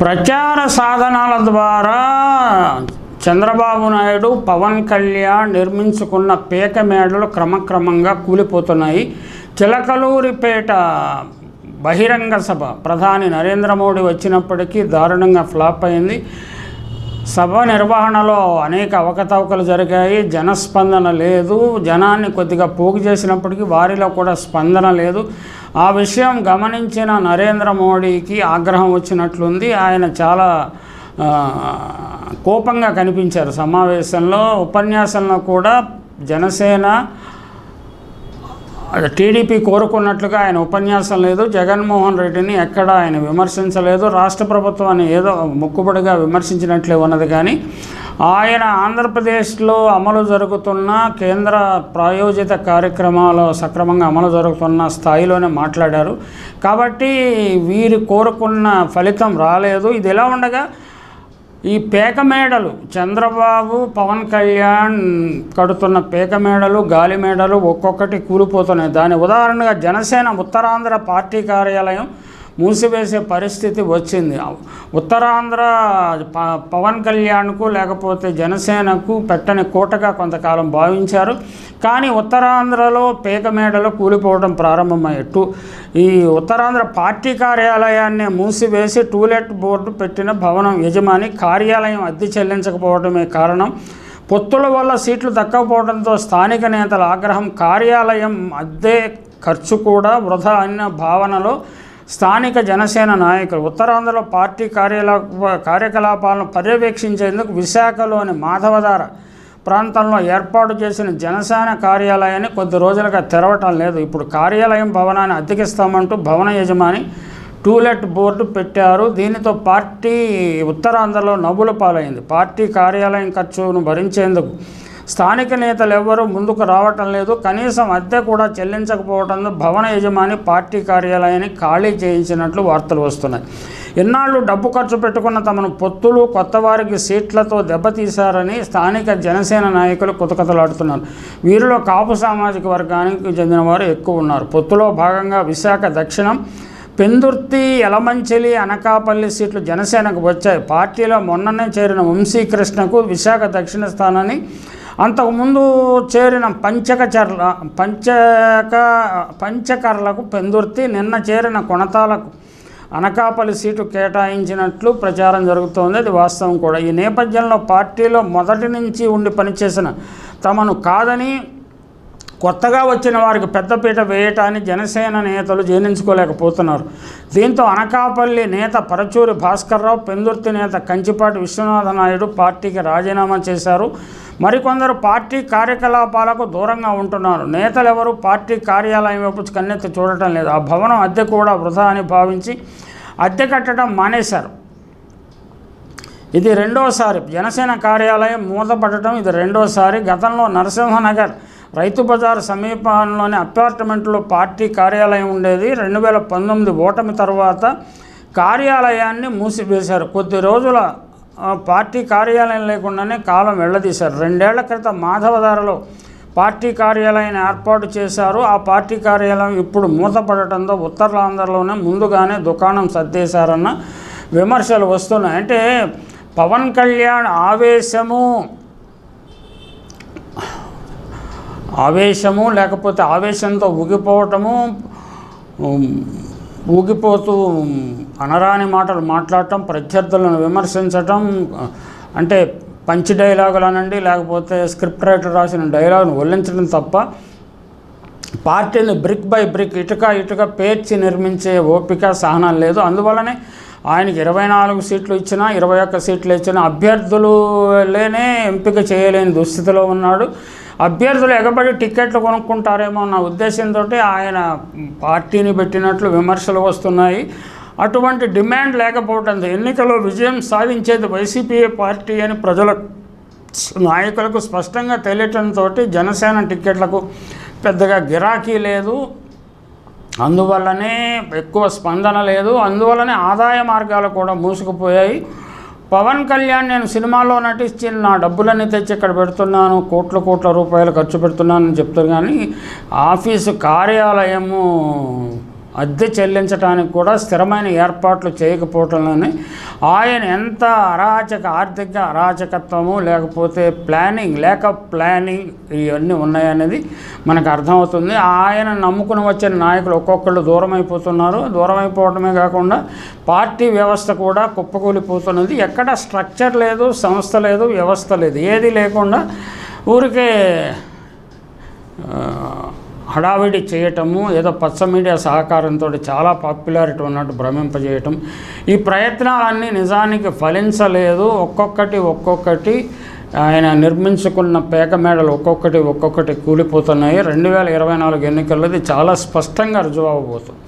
ప్రచార సాధనాల ద్వారా చంద్రబాబు నాయుడు పవన్ కళ్యాణ్ నిర్మించుకున్న పేక మేడలు క్రమక్రమంగా కూలిపోతున్నాయి. చిలకలూరిపేట బహిరంగ సభ ప్రధాని నరేంద్ర మోడీ వచ్చినప్పటికీ దారుణంగా ఫ్లాప్ అయింది. సభ నిర్వహణలో అనేక అవకతవకలు జరిగాయి. జనస్పందన లేదు. జనాన్ని కొద్దిగా పోగు చేసినప్పటికీ వారిలో కూడా స్పందన లేదు. ఆ విషయం గమనించిన నరేంద్ర మోడీకి ఆగ్రహం వచ్చినట్లుంది. ఆయన చాలా కోపంగా కనిపించారు సమావేశంలో. ఉపన్యాసంలో కూడా జనసేన టీడీపీ కోరుకున్నట్లుగా ఆయన ఉపన్యాసం లేదు. జగన్మోహన్ రెడ్డిని ఎక్కడ ఆయన విమర్శించలేదు. రాష్ట్ర ప్రభుత్వాన్ని ఏదో మొక్కుబడిగా విమర్శించినట్లే ఉన్నది కానీ ఆయన ఆంధ్రప్రదేశ్లో అమలు జరుగుతున్న కేంద్ర ప్రాయోజిత కార్యక్రమాలు సక్రమంగా అమలు జరుగుతున్న స్థాయిలోనే మాట్లాడారు. కాబట్టి వీరు కోరుకున్న ఫలితం రాలేదు. ఇది ఎలా ఉండగా ఈ పేక మేడలు చంద్రబాబు పవన్ కళ్యాణ్ కడుతున్న పేక మేడలు గాలి మేడలు ఒక్కొక్కటి కూలిపోతున్నాయి. దాని ఉదాహరణగా జనసేన ఉత్తరాంధ్ర పార్టీ కార్యాలయం మూసివేసే పరిస్థితి వచ్చింది. ఉత్తరాంధ్ర ప- పవన్ కళ్యాణ్కు లేకపోతే జనసేనకు పెట్టని కోటగా కొంతకాలం భావించారు. కానీ ఉత్తరాంధ్రలో పేక మేడలు కూలిపోవడం ప్రారంభమయ్యట్టు. ఈ ఉత్తరాంధ్ర పార్టీ కార్యాలయాన్ని మూసివేసి టూలెట్ బోర్డు పెట్టిన భవనం యజమాని కార్యాలయం అద్దె చెల్లించకపోవడమే కారణం. పొత్తుల వల్ల సీట్లు దక్కకపోవడంతో స్థానిక నేతల ఆగ్రహం కార్యాలయం అద్దె ఖర్చు కూడా వృధా అన్న భావనలో స్థానిక జనసేన నాయకులు ఉత్తరాంధ్రలో పార్టీ కార్యలా కార్యకలాపాలను పర్యవేక్షించేందుకు విశాఖలోని మాధవధార ప్రాంతంలో ఏర్పాటు చేసిన జనసేన కార్యాలయాన్ని కొద్ది రోజులుగా తెరవటం లేదు. ఇప్పుడు కార్యాలయం భవనాన్ని అద్దెకిస్తామంటూ భవన యజమాని టూలెట్ బోర్డు పెట్టారు. దీనితో పార్టీ ఉత్తరాంధ్రలో నవ్వుల పాలైంది. పార్టీ కార్యాలయం ఖర్చును భరించేందుకు స్థానిక నేతలు ఎవ్వరూ ముందుకు రావటం లేదు. కనీసం అద్దె కూడా చెల్లించకపోవడంతో భవన యజమాని పార్టీ కార్యాలయాన్ని ఖాళీ చేయించినట్లు వార్తలు వస్తున్నాయి. ఎన్నాళ్ళు డబ్బు ఖర్చు పెట్టుకున్న తమను పొత్తులు కొత్త వారికి సీట్లతో దెబ్బతీశారని స్థానిక జనసేన నాయకులు కుతకతలాడుతున్నారు. వీరిలో కాపు సామాజిక వర్గానికి చెందిన వారు ఎక్కువ ఉన్నారు. పొత్తులో భాగంగా విశాఖ దక్షిణం పెందుర్తి ఎలమంచిలి అనకాపల్లి సీట్లు జనసేనకు వచ్చాయి. పార్టీలో మొన్ననే చేరిన వంశీకృష్ణకు విశాఖ దక్షిణ స్థానాన్ని అంతకుముందు చేరిన పంచకచర్ల పంచక పంచకర్లకు పెందుర్తి నిన్న చేరిన కొనతాలకు అనకాపల్లి సీటు కేటాయించినట్లు ప్రచారం జరుగుతోంది. అది వాస్తవం కూడా. ఈ నేపథ్యంలో పార్టీలో మొదటి నుంచి ఉండి పనిచేసిన తమను కాదని కొత్తగా వచ్చిన వారికి పెద్దపీట వేయటాన్ని జనసేన నేతలు జీర్ణించుకోలేకపోతున్నారు. దీంతో అనకాపల్లి నేత పరచూరి భాస్కర్రావు పెందుర్తి నేత కంచిపాటి విశ్వనాథ నాయుడు పార్టీకి రాజీనామా చేశారు. మరికొందరు పార్టీ కార్యకలాపాలకు దూరంగా ఉంటున్నారు. నేతలు ఎవరు పార్టీ కార్యాలయం వైపు కన్నెత్తి చూడటం లేదు. ఆ భవనం అద్దె కూడా వృధా అని భావించి అద్దె కట్టడం మానేశారు. ఇది రెండోసారి. జనసేన కార్యాలయం మూతపడటం ఇది రెండోసారి. గతంలో నరసింహనగర్ రైతు బజార్ సమీపంలోని అపార్ట్మెంట్లో పార్టీ కార్యాలయం ఉండేది. రెండు వేల పంతొమ్మిది ఓటమి తర్వాత కార్యాలయాన్ని మూసివేశారు. కొద్ది రోజుల పార్టీ కార్యాలయం లేకుండానే కాలం వెళ్ళదీశారు. రెండేళ్ళ క్రితం మాధవధారలో పార్టీ కార్యాలయాన్ని ఏర్పాటు చేశారు. ఆ పార్టీ కార్యాలయం ఇప్పుడు మూతపడటంతో ఉత్తరాంధ్రలోనే ముందుగానే దుకాణం సర్దేశారన్న విమర్శలు వస్తున్నాయి. అంటే పవన్ కళ్యాణ్ ఆవేశము ఆవేశము లేకపోతే ఆవేశంతో ఊగిపోవటము ఊగిపోతూ అనరాని మాటలు మాట్లాడటం ప్రత్యర్థులను విమర్శించటం అంటే పంచి డైలాగులు అనండి లేకపోతే స్క్రిప్ట్ రైటర్ రాసిన డైలాగును వల్లించడం తప్ప పార్టీని బ్రిక్ బై బ్రిక్ ఇటుక ఇటుక పేర్చి నిర్మించే ఓపిక సహనం లేదు. అందువల్లనే ఆయనకి ఇరవై నాలుగు సీట్లు ఇచ్చినా ఇరవై ఒక్క సీట్లు ఇచ్చినా అభ్యర్థులు లేనే ఎంపిక చేయలేని దుస్థితిలో ఉన్నాడు. అభ్యర్థులు ఎగబడి టిక్కెట్లు కొనుక్కుంటారేమో అన్న ఉద్దేశంతో ఆయన పార్టీని పెట్టినట్లు విమర్శలు వస్తున్నాయి. అటువంటి డిమాండ్ లేకపోవడంతో ఎన్నికల్లో విజయం సాధించేది వైసీపీ పార్టీ అని ప్రజల నాయకులకు స్పష్టంగా తెలియటంతో జనసేన టిక్కెట్లకు పెద్దగా గిరాకీ లేదు. అందువల్లనే ఎక్కువ స్పందన లేదు. అందువల్లనే ఆదాయ మార్గాలు కూడా మూసుకుపోయాయి. పవన్ కళ్యాణ్ నేను సినిమాలో నటించి నా డబ్బులన్నీ తెచ్చి ఇక్కడ పెడుతున్నాను కోట్ల కోట్ల రూపాయలు ఖర్చు పెడుతున్నానని చెప్తారు కానీ ఆఫీసు కార్యాలయము అద్దె చెల్లించడానికి కూడా స్థిరమైన ఏర్పాట్లు చేయకపోవటంలోని ఆయన ఎంత అరాచక ఆర్థిక అరాచకత్వము లేకపోతే ప్లానింగ్ లేక ప్లానింగ్ ఇవన్నీ ఉన్నాయనేది మనకు అర్థమవుతుంది. ఆయన నమ్ముకుని వచ్చిన నాయకులు ఒక్కొక్కళ్ళు దూరం అయిపోతున్నారు దూరం అయిపోవడమే కాకుండా పార్టీ వ్యవస్థ కూడా కుప్పకూలిపోతున్నది. ఎక్కడ స్ట్రక్చర్ లేదు సంస్థ లేదు వ్యవస్థ లేదు. ఏది లేకుండా ఊరికే హడావిడి చేయటము ఏదో పచ్చ మీడియా సహకారంతో చాలా పాపులారిటీ ఉన్నట్టు భ్రమింపజేయటం. ఈ ప్రయత్నాలన్నీ నిజానికి ఫలించలేదు. ఒక్కొక్కటి ఒక్కొక్కటి ఆయన నిర్మించుకున్న పేక మేడలు ఒక్కొక్కటి ఒక్కొక్కటి కూలిపోతున్నాయి. రెండు వేల ఇరవై నాలుగు ఎన్నికల్లో ఇది చాలా స్పష్టంగా రుజువు అవబోతుంది